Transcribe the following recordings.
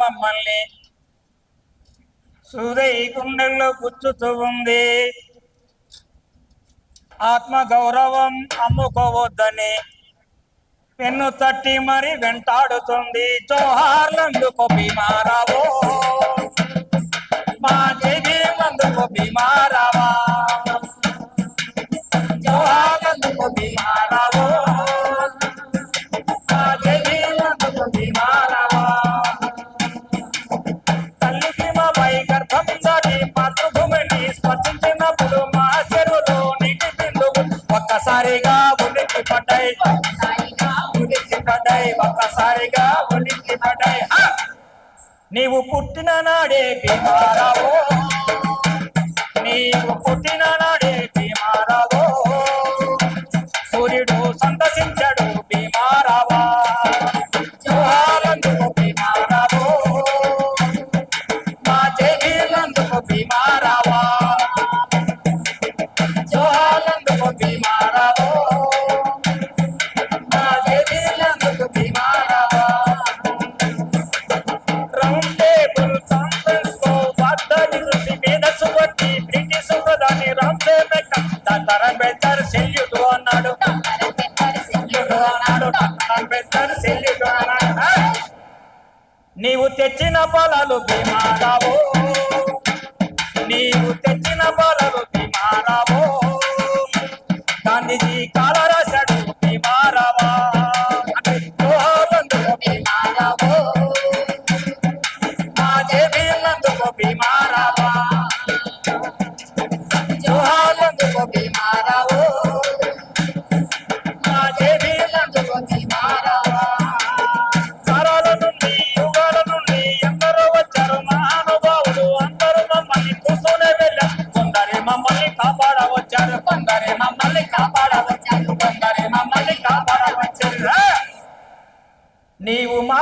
మమ్మల్ని సూదయి గుండెల్లో గుచ్చుతూ ఉంది. ఆత్మ గౌరవం అమ్ముకోవద్దని పెన్ను తట్టి మరి వెంటాడుతుంది. జోహార్లందుకు భీమారావో మా జీ మందు భీమారావా. ఒక్కసారిగా ఒలికి పడ్డాయి. నీవు పుట్టిన నాడే భీమారావు. నీవు పుట్టిన నాడే పెట్టారు సెల్యూట్ అన్నాడు అన్నాడు అన్నాడు. నీవు తెచ్చిన పొలాలు భీమారావు.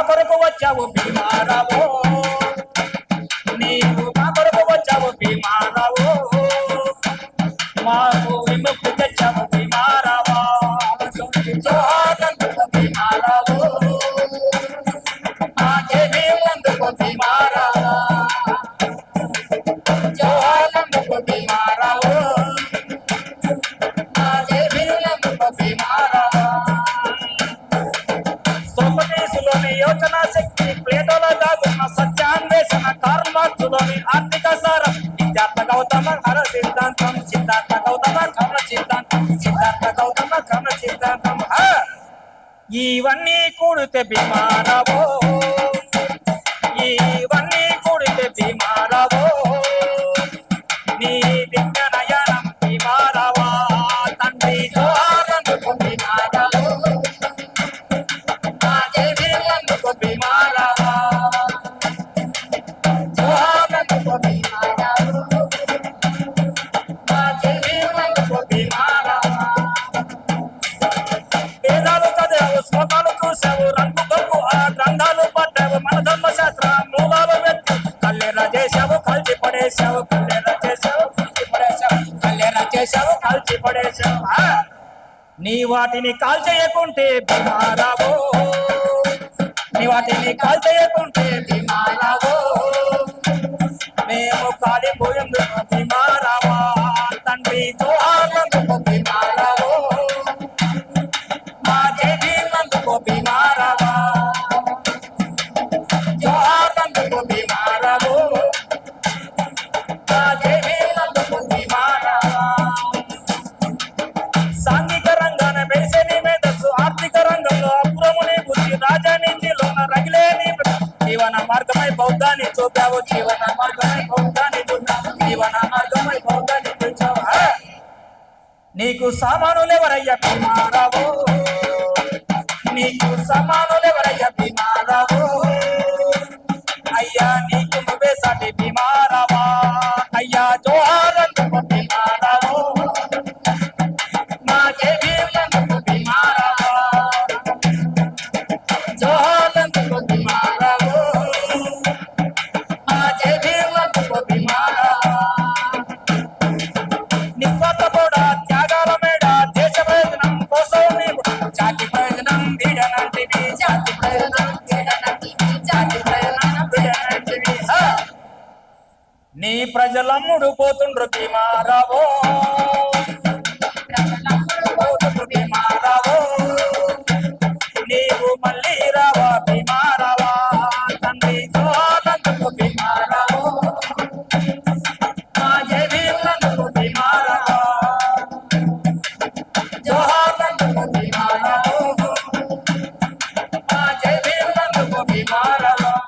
కొరకు వచ్చావు భీమారావో. కార్లు మార్చులోని ఆర్థిక సారం గౌతమ హర సిద్ధాంతం సిద్ధార్థ గౌతమ కర్ణ సిద్ధాంతం సిద్ధార్థ గౌతమ సిద్ధాంతం. ఇవన్నీ కూడితే భీమానవో ఇవన్నీ భీమారావు కాల్చి పడేశావు నీ వాటిని కాల్ చేయకుంటే భీమారావు నీ వాటిని కాల్ చేయకుంటే నీకు సమానులెవరయ్యా కుమారావు? నీకు సమాను నీ ప్రజలమ్ముడు పోతుండ్రు భీమారావో